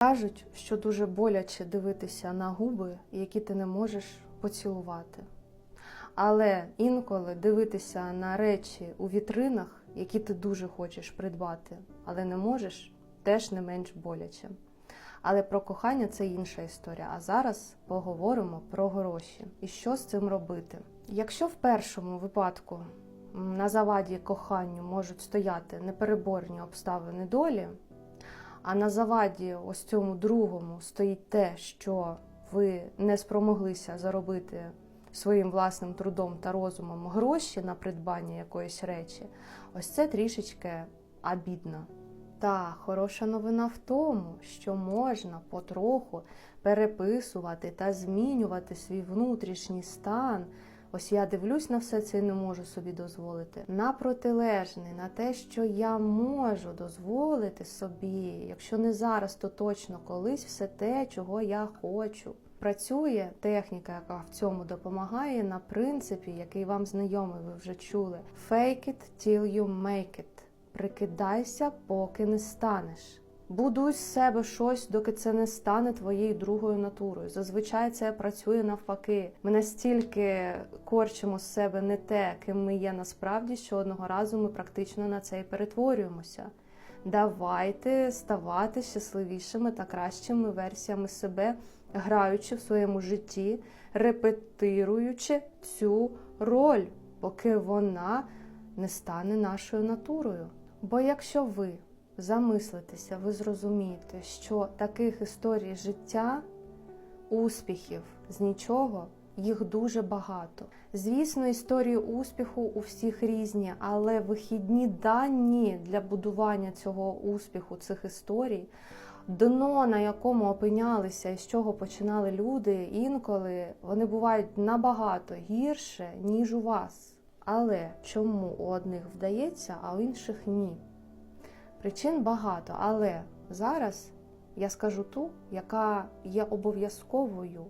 Кажуть, що дуже боляче дивитися на губи, які ти не можеш поцілувати. Але інколи дивитися на речі у вітринах, які ти дуже хочеш придбати, але не можеш, теж не менш боляче. Але про кохання це інша історія. А зараз поговоримо про гроші і що з цим робити. Якщо в першому випадку на заваді коханню можуть стояти непереборні обставини долі, а на заваді, ось цьому другому, стоїть те, що ви не спромоглися заробити своїм власним трудом та розумом гроші на придбання якоїсь речі, ось це трішечки обідно. Та хороша новина в тому, що можна потроху переписувати та змінювати свій внутрішній стан. Ось я дивлюсь на все це і не можу собі дозволити. На протилежний, на те, що я можу дозволити собі, якщо не зараз, то точно колись все те, чого я хочу. Працює техніка, яка в цьому допомагає на принципі, який вам знайомий, ви вже чули. Fake it till you make it. Прикидайся, поки не станеш. Будуй з себе щось, доки це не стане твоєю другою натурою. Зазвичай це працює навпаки. Ми настільки корчимо з себе не те, ким ми є насправді, що одного разу ми практично на це і перетворюємося. Давайте ставати щасливішими та кращими версіями себе, граючи в своєму житті, репетируючи цю роль, поки вона не стане нашою натурою. Бо якщо ви замислитеся, ви зрозумієте, що таких історій життя, успіхів з нічого, їх дуже багато. Звісно, історії успіху у всіх різні, але вихідні дані для будування цього успіху, цих історій, дно, на якому опинялися і з чого починали люди, інколи вони бувають набагато гірше, ніж у вас. Але чому у одних вдається, а у інших ні? Причин багато, але зараз я скажу ту, яка є обов'язковою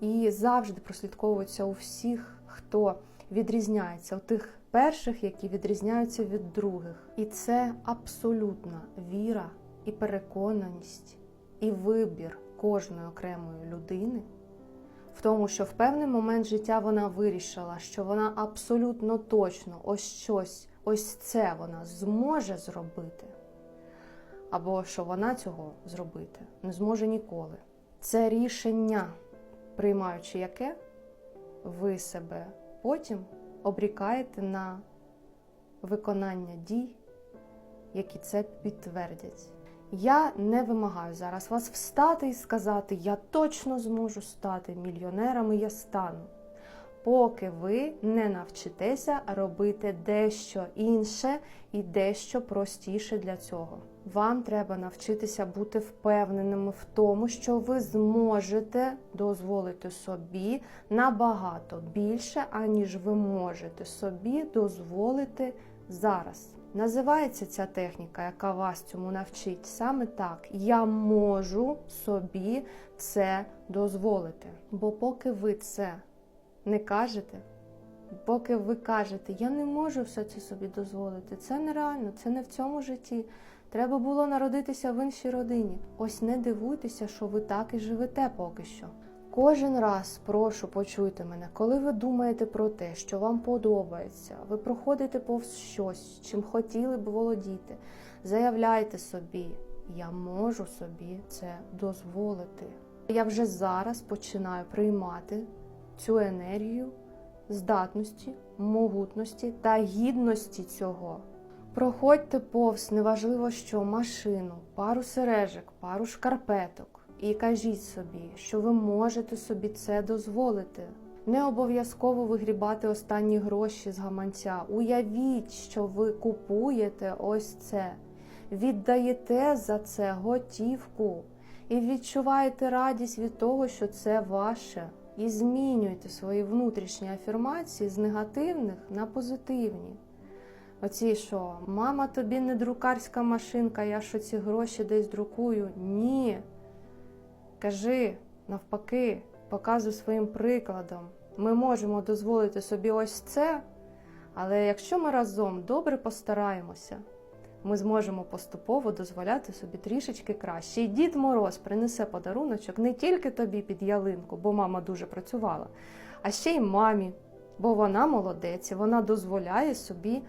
і завжди прослідковується у всіх, хто відрізняється, у тих перших, які відрізняються від других. І це абсолютна віра і переконаність, і вибір кожної окремої людини. В тому, що в певний момент життя вона вирішила, що вона абсолютно точно ось щось, ось це вона зможе зробити, або що вона цього зробити не зможе ніколи. Це рішення, приймаючи яке, ви себе потім обрікаєте на виконання дій, які це підтвердять. Я не вимагаю зараз вас встати і сказати, я точно зможу стати мільйонером і я стану. Поки ви не навчитеся робити дещо інше і дещо простіше для цього. Вам треба навчитися бути впевненими в тому, що ви зможете дозволити собі набагато більше, аніж ви можете собі дозволити зараз. Називається ця техніка, яка вас цьому навчить, саме так. Я можу собі це дозволити. Бо поки ви це не кажете, поки ви кажете, я не можу все це собі дозволити, це нереально, це не в цьому житті. Треба було народитися в іншій родині. Ось не дивуйтеся, що ви так і живете поки що. Кожен раз прошу почуйте мене, коли ви думаєте про те, що вам подобається, ви проходите повз щось, чим хотіли б володіти. Заявляйте собі, я можу собі це дозволити. Я вже зараз починаю приймати цю енергію здатності, могутності та гідності цього. Проходьте повз, неважливо що, машину, пару сережок, пару шкарпеток. І кажіть собі, що ви можете собі це дозволити. Не обов'язково вигрібати останні гроші з гаманця. Уявіть, що ви купуєте ось це, віддаєте за це готівку і відчуваєте радість від того, що це ваше. І змінюйте свої внутрішні афірмації з негативних на позитивні. Оці що, мама, тобі не друкарська машинка, я що ці гроші десь друкую? Ні. Кажи навпаки, показуй своїм прикладом. Ми можемо дозволити собі ось це, але якщо ми разом добре постараємося, ми зможемо поступово дозволяти собі трішечки краще. І Дід Мороз принесе подаруночок не тільки тобі під ялинку, бо мама дуже працювала, а ще й мамі, бо вона молодець, вона дозволяє собі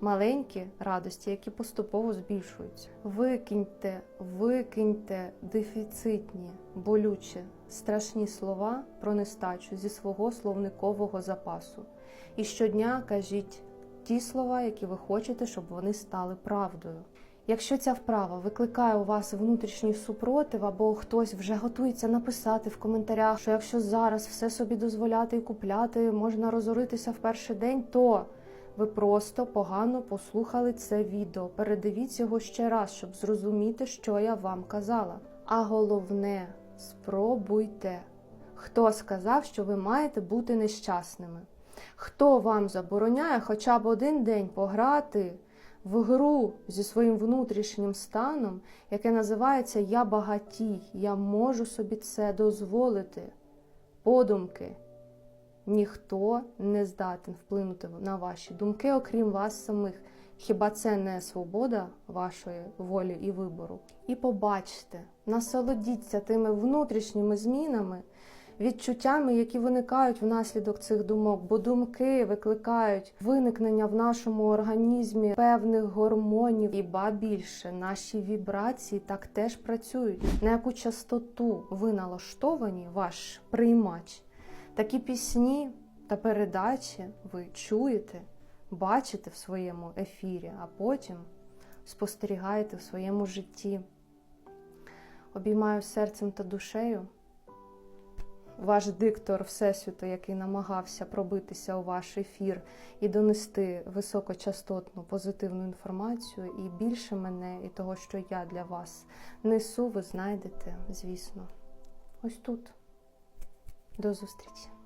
маленькі радості, які поступово збільшуються. Викиньте, викиньте дефіцитні, болючі, страшні слова про нестачу зі свого словникового запасу. І щодня кажіть ті слова, які ви хочете, щоб вони стали правдою. Якщо ця вправа викликає у вас внутрішній супротив, або хтось вже готується написати в коментарях, що якщо зараз все собі дозволяти і купляти, можна розоритися в перший день, то ви просто погано послухали це відео. Передивіть його ще раз, щоб зрозуміти, що я вам казала. А головне, спробуйте. Хто сказав, що ви маєте бути нещасними? Хто вам забороняє хоча б один день пограти в гру зі своїм внутрішнім станом, яке називається Я багатій, я можу собі це дозволити? Подумки. Ніхто не здатен вплинути на ваші думки, окрім вас самих. Хіба це не свобода вашої волі і вибору? І побачте, насолодіться тими внутрішніми змінами, відчуттями, які виникають внаслідок цих думок, бо думки викликають виникнення в нашому організмі певних гормонів, і ба більше наші вібрації так теж працюють. На яку частоту ви налаштовані, ваш приймач, такі пісні та передачі ви чуєте, бачите в своєму ефірі, а потім спостерігаєте в своєму житті. Обіймаю серцем та душею ваш диктор Всесвіту, який намагався пробитися у ваш ефір і донести високочастотну позитивну інформацію, і більше мене, і того, що я для вас несу, ви знайдете, звісно, ось тут. До зустрічі!